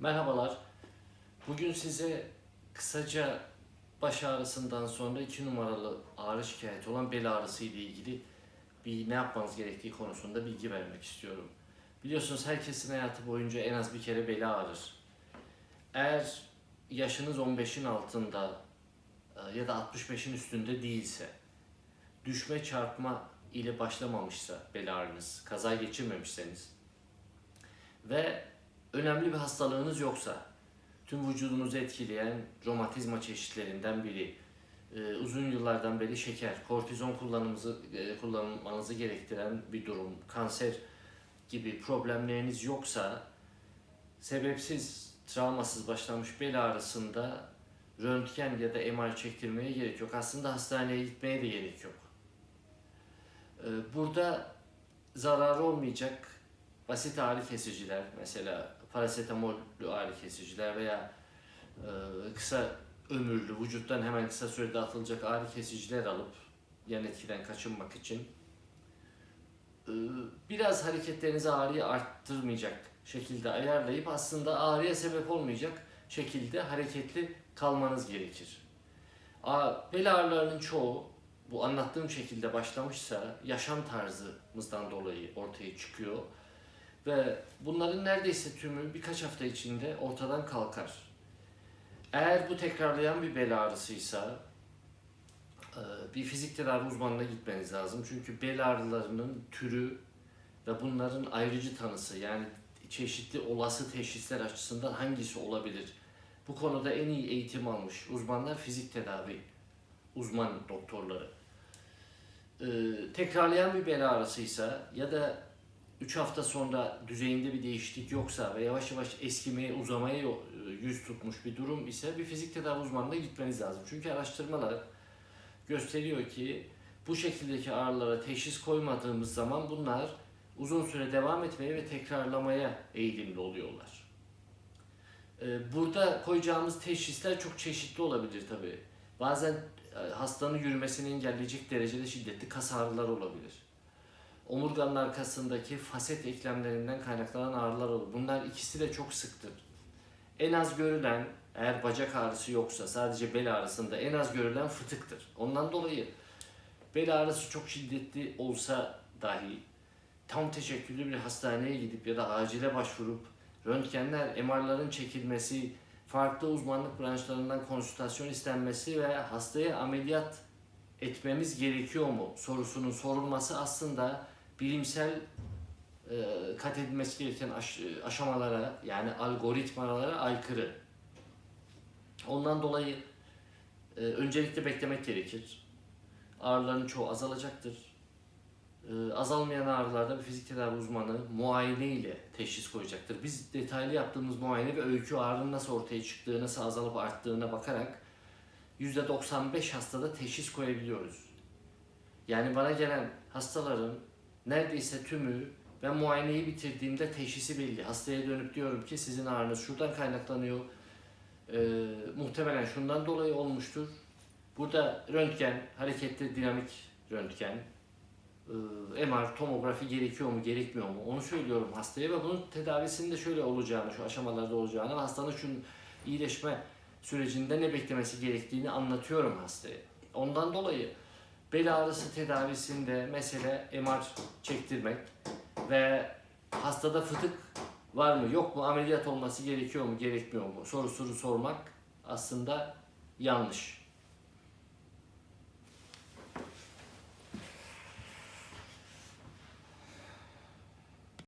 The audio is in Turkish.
Merhabalar. Bugün size kısaca baş ağrısından sonra iki numaralı ağrı şikayeti olan bel ağrısı ile ilgili bir ne yapmanız gerektiği konusunda bilgi vermek istiyorum. Biliyorsunuz herkesin hayatı boyunca en az bir kere beli ağrır. Eğer yaşınız 15'in altında e, ya da 65'in üstünde değilse, düşme çarpma ile başlamamışsa bel ağrınız, kaza geçirmemişseniz ve önemli bir hastalığınız yoksa, tüm vücudunuzu etkileyen romatizma çeşitlerinden biri, e, uzun yıllardan beri şeker, kortizon kullanımınızı, e, kullanmanızı gerektiren bir durum, kanser gibi problemleriniz yoksa, sebepsiz, travmasız başlamış bel ağrısında röntgen ya da MR çektirmeye gerek yok. Aslında hastaneye gitmeye de gerek yok. E, Burada zararı olmayacak basit ağrı kesiciler mesela parasetamollü ağrı kesiciler veya e, kısa ömürlü vücuttan hemen kısa sürede atılacak ağrı kesiciler alıp yan etkiden kaçınmak için e, biraz hareketlerinizi ağrıyı arttırmayacak şekilde ayarlayıp aslında ağrıya sebep olmayacak şekilde hareketli kalmanız gerekir. Bel ağrılarının çoğu bu anlattığım şekilde başlamışsa yaşam tarzımızdan dolayı ortaya çıkıyor. Ve bunların neredeyse tümü birkaç hafta içinde ortadan kalkar. Eğer bu tekrarlayan bir bel ağrısıysa e, bir fizik tedavi uzmanına gitmeniz lazım. Çünkü bel ağrılarının türü ve bunların ayrıcı tanısı yani çeşitli olası teşhisler açısından hangisi olabilir? Bu konuda en iyi eğitim almış uzmanlar fizik tedavi uzman doktorları. Ee, tekrarlayan bir bel ağrısıysa ya da 3 hafta sonra düzeyinde bir değişiklik yoksa ve yavaş yavaş eskimeye, uzamaya yüz tutmuş bir durum ise bir fizik tedavi uzmanına gitmeniz lazım. Çünkü araştırmalar gösteriyor ki bu şekildeki ağrılara teşhis koymadığımız zaman bunlar uzun süre devam etmeye ve tekrarlamaya eğilimli oluyorlar. Ee, Burada koyacağımız teşhisler çok çeşitli olabilir tabii. Bazen e, hastanın yürümesini engelleyecek derecede şiddetli kas ağrıları olabilir. Omurganın arkasındaki faset eklemlerinden kaynaklanan ağrılar olur. Bunlar ikisi de çok sıktır. En az görülen eğer bacak ağrısı yoksa sadece bel ağrısında en az görülen fıtıktır. Ondan dolayı bel ağrısı çok şiddetli olsa dahi tam teşekküllü bir hastaneye gidip ya da acile başvurup röntgenler, MR'ların çekilmesi, farklı uzmanlık branşlarından konsültasyon istenmesi ve hastaya ameliyat etmemiz gerekiyor mu sorusunun sorulması aslında bilimsel e, kat edilmesi gereken aş- aşamalara yani algoritmalara aykırı. Ondan dolayı e, öncelikle beklemek gerekir. Ağrıların çoğu azalacaktır. E, azalmayan ağrılarda bir fizik tedavi uzmanı muayene ile teşhis koyacaktır. Biz detaylı yaptığımız muayene ve öykü ağrının nasıl ortaya çıktığı, nasıl azalıp arttığına bakarak %95 hastada teşhis koyabiliyoruz. Yani bana gelen hastaların neredeyse tümü ben muayeneyi bitirdiğimde teşhisi belli. Hastaya dönüp diyorum ki sizin ağrınız şuradan kaynaklanıyor. Ee, muhtemelen şundan dolayı olmuştur. Burada röntgen, hareketli dinamik röntgen, e, MR, tomografi gerekiyor mu, gerekmiyor mu? Onu söylüyorum hastaya ve bunun tedavisinin de şöyle olacağını, şu aşamalarda olacağını, hastanın şu iyileşme sürecinde ne beklemesi gerektiğini anlatıyorum hastaya. Ondan dolayı bel ağrısı tedavisinde mesele MR çektirmek ve hastada fıtık var mı yok mu ameliyat olması gerekiyor mu gerekmiyor mu sorusunu sormak aslında yanlış.